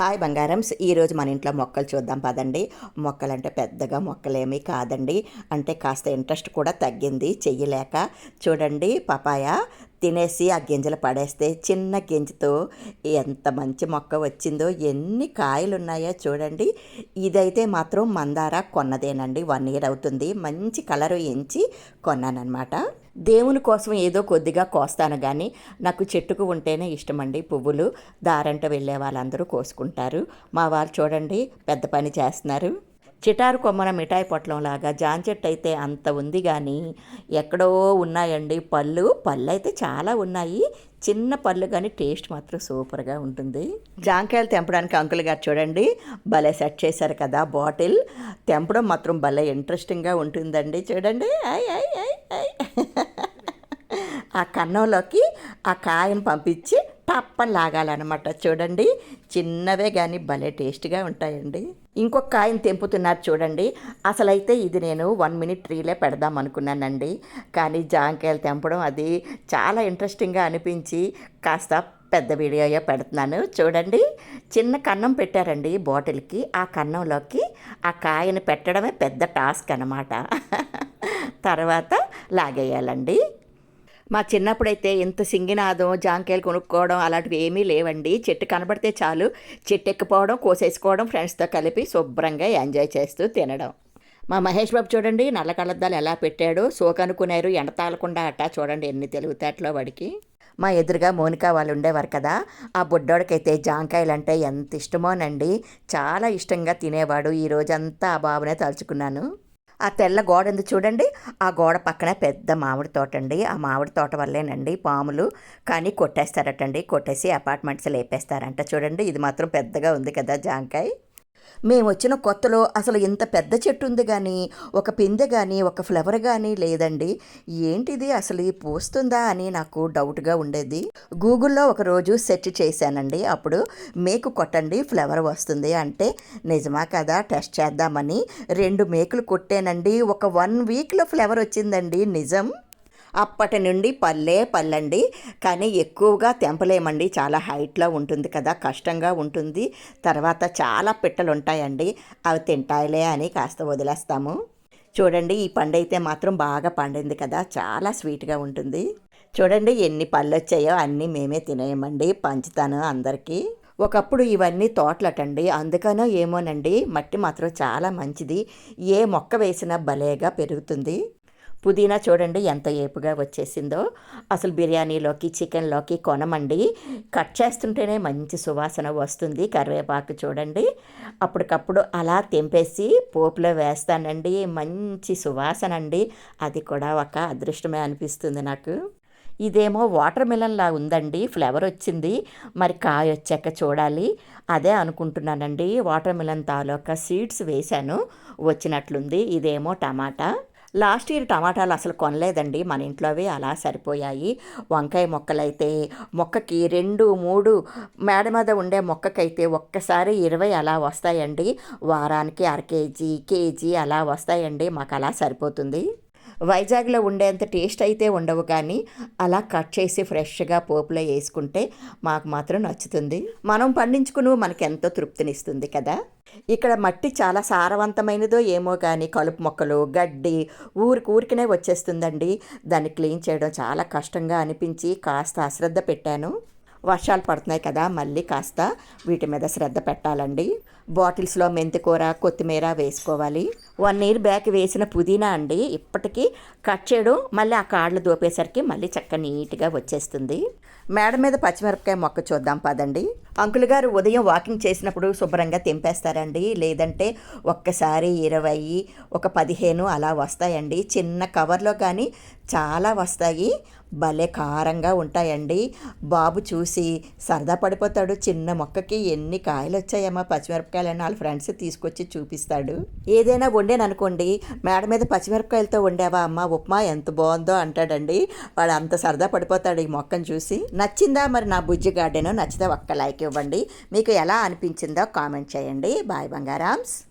Hi బంగారమ్స్ ఈరోజు మన ఇంట్లో మొక్కలు చూద్దాం పదండి. మొక్కలంటే పెద్దగా మొక్కలేమీ కాదండి. అంటే కాస్త ఇంట్రెస్ట్ కూడా తగ్గింది. చెయ్యలేక చూడండి పపాయ తినేసి ఆ గింజలు పడేస్తే చిన్న గింజతో ఎంత మంచి మొక్క వచ్చిందో ఎన్ని కాయలు ఉన్నాయో చూడండి. ఇదైతే మాత్రం మందార కొన్నదేనండి. వన్ ఇయర్ అవుతుంది. మంచి కలరు ఎంచి కొన్నానమాట దేవుని కోసం ఏదో కొద్దిగా కోస్తాను కానీ నాకు చెట్టుకు ఉంటేనే ఇష్టమండి పువ్వులు. దారంట వెళ్ళే వాళ్ళందరూ కోసుకుంటారు. మా వాళ్ళు చూడండి పెద్ద పని చేస్తున్నారు. చిటారు కొమ్మన మిఠాయి పొట్లం లాగా అయితే అంత ఉంది కానీ ఎక్కడో ఉన్నాయండి. పళ్ళు పళ్ళు అయితే చాలా ఉన్నాయి. చిన్న పళ్ళు కానీ టేస్ట్ మాత్రం సూపర్గా ఉంటుంది. జాంకాయలు తెంపడానికి అంకుల్ గారు చూడండి భలే సెట్ చేశారు కదా బాటిల్. తెంపడం మాత్రం భలే ఇంట్రెస్టింగ్గా ఉంటుందండి చూడండి. ఐ ఐ ఐ ఐ. ఆ కన్నంలోకి ఆ కాయం పంపించి టప్పని లాగాలన్నమాట చూడండి. చిన్నవే కానీ భలే టేస్ట్గా ఉంటాయండి. ఇంకొక కాయను తెంపుతున్నారు చూడండి. అసలైతే ఇది నేను వన్ మినిట్ రీలే పెడదాం అనుకున్నానండి. కానీ జాంకాయలు తెంపడం అది చాలా ఇంట్రెస్టింగ్గా అనిపించి కాస్త పెద్ద వీడియోయో పెడుతున్నాను. చూడండి. చిన్న కన్నం పెట్టారండి బాటిల్కి. ఆ కన్నంలోకి ఆ కాయను పెట్టడమే పెద్ద టాస్క్ అనమాట తర్వాత లాగేయాలండి. మా చిన్నప్పుడైతే ఇంత సింగినాదం జాంకాయలు కొనుక్కోవడం అలాంటివి ఏమీ లేవండి. చెట్టు కనబడితే చాలు. చెట్టు ఎక్కిపోవడం కోసేసుకోవడం ఫ్రెండ్స్తో కలిపి శుభ్రంగా ఎంజాయ్ చేస్తూ తినడం. మా మహేష్ బాబు చూడండి నల్ల కళ్ళద్దాలు ఎలా పెట్టాడు. సోకనుకునేరు ఎండ తాలకుండా అట్టా చూడండి ఎన్ని తెలివితేటలో వాడికి. మా ఎదురుగా మోనికా వాళ్ళు ఉండేవారు కదా ఆ బుడ్డోడికైతే జాంకాయలు అంటే ఎంత ఇష్టమోనండి. చాలా ఇష్టంగా తినేవాడు. ఈ రోజంతా ఆ బాబునే తలుచుకున్నాను. ఆ తెల్ల గోడ ఉంది చూడండి. ఆ గోడ పక్కనే పెద్ద మామిడి తోట అండి. ఆ మామిడి తోట వల్లేనండి పాములు. కానీ కొట్టేస్తారటండి. కొట్టేసి అపార్ట్మెంట్స్ లేపేస్తారంట చూడండి. ఇది మాత్రం పెద్దగా ఉంది కదా జాంకాయ. మేము వచ్చిన కొత్తలో అసలు ఇంత పెద్ద చెట్టు ఉంది కానీ ఒక పిందె కానీ ఒక ఫ్లవర్ కానీ లేదండి. ఏంటిది? అసలు పూస్తుందా అని నాకు డౌట్గా ఉండేది. గూగుల్లో ఒక రోజు సెర్చ్ చేశానండి. అప్పుడు మేకు కొట్టండి ఫ్లవర్ వస్తుంది అంటే నిజమా కదా టెస్ట్ చేద్దామని రెండు మేకులు కొట్టానండి. ఒక వన్ వీక్లో ఫ్లవర్ వచ్చిందండి. నిజం? అప్పటి నుండి పల్లే పల్లండి. కానీ ఎక్కువగా తెంపలేమండి. చాలా హైట్లో ఉంటుంది కదా కష్టంగా ఉంటుంది. తర్వాత చాలా పిట్టలు ఉంటాయండి అవి తింటాయిలే అని కాస్త వదిలేస్తాము. చూడండి ఈ పండు అయితే మాత్రం బాగా పండింది కదా చాలా స్వీట్గా ఉంటుంది. చూడండి ఎన్ని పళ్ళు వచ్చాయో అన్నీ మేమే తినేయమండి పంచుతాను అందరికీ. ఒకప్పుడు ఇవన్నీ తోటలటండి. అందుకనో ఏమోనండి మట్టి మాత్రం చాలా మంచిది. ఏ మొక్క వేసినా భలేగా పెరుగుతుంది. పుదీనా చూడండి ఎంత ఏపుగా వచ్చేసిందో. అసలు బిర్యానీలోకి చికెన్లోకి కొనమండి. కట్ చేస్తుంటేనే మంచి సువాసన వస్తుంది. కరివేపాకు చూడండి. అప్పటికప్పుడు అలా తెంపేసి పోపులో వేస్తానండి. మంచి సువాసన అండి అది కూడా ఒక అదృష్టమే అనిపిస్తుంది నాకు. ఇదేమో వాటర్ మిలన్లా ఉందండి. ఫ్లేవర్ వచ్చింది. మరి కాయ వచ్చాక చూడాలి. అదే అనుకుంటున్నానండి. వాటర్ మిలన్ తాలూకా సీడ్స్ వేశాను. వచ్చినట్లుంది. ఇదేమో టమాటా. లాస్ట్ ఇయర్ టమాటాలు అసలు కొనలేదండి. మన ఇంట్లోవి అలా సరిపోయాయి. వంకాయ మొక్కలైతే మొక్కకి రెండు మూడు మేడ మీద ఉండే మొక్కకైతే ఒక్కసారి ఇరవై అలా వస్తాయండి. వారానికి అర కేజీ కేజీ అలా వస్తాయండి. మాకు అలా సరిపోతుంది. వైజాగ్లో ఉండేంత టేస్ట్ అయితే ఉండవు కానీ అలా కట్ చేసి ఫ్రెష్గా పోపులో వేసుకుంటే మాకు మాత్రం నచ్చుతుంది. మనం పండించుకుని మనకి ఎంతో తృప్తినిస్తుంది కదా. ఇక్కడ మట్టి చాలా సారవంతమైనదో ఏమో కానీ కలుపు మొక్కలు గడ్డి ఊరికి ఊరికినే వచ్చేస్తుందండి. దాన్ని క్లీన్ చేయడం చాలా కష్టంగా అనిపించి కాస్త అశ్రద్ధ పెట్టాను. వర్షాలు పడుతున్నాయి కదా మళ్ళీ కాస్త వీటి మీద శ్రద్ధ పెట్టాలండి. బాటిల్స్లో మెంతికూర కొత్తిమీర వేసుకోవాలి. వన్ ఇయర్ బ్యాక్ వేసిన పుదీనా అండి ఇప్పటికీ కట్ చేయడం మళ్ళీ ఆ కాళ్ళు దోపేసరికి మళ్ళీ చక్క నీట్గా వచ్చేస్తుంది. మేడ మీద పచ్చిమిరపకాయ మొక్క చూద్దాం పదండి. అంకుల్ గారు ఉదయం వాకింగ్ చేసినప్పుడు శుభ్రంగా తెంపేస్తారండి. లేదంటే ఒక్కసారి ఇరవై ఒక పదిహేను అలా వస్తాయండి. చిన్న కవర్లో కానీ చాలా వస్తాయి. భలే కారంగా ఉంటాయండి. బాబు చూసి సరదా పడిపోతాడు. చిన్న మొక్కకి ఎన్ని కాయలు వచ్చాయమ్మా పచ్చిమిరపకాయలు వాళ్ళ ఫ్రెండ్స్ తీసుకొచ్చి చూపిస్తాడు. ఏదైనా వండాననుకోండి మేడ మీద పచ్చిమిరపకాయలతో వండావా అమ్మ? ఉప్మా ఎంత బాగుందో అంటాడండి. వాడు అంత సరదా పడిపోతాడు ఈ మొక్కను చూసి. నచ్చిందా మరి నా బుజ్జి గార్డెన్? నచ్చితే ఒక్క లైక్ ఇవ్వండి. మీకు ఎలా అనిపించిందో కామెంట్ చేయండి. బాయ్ బంగారామ్స్.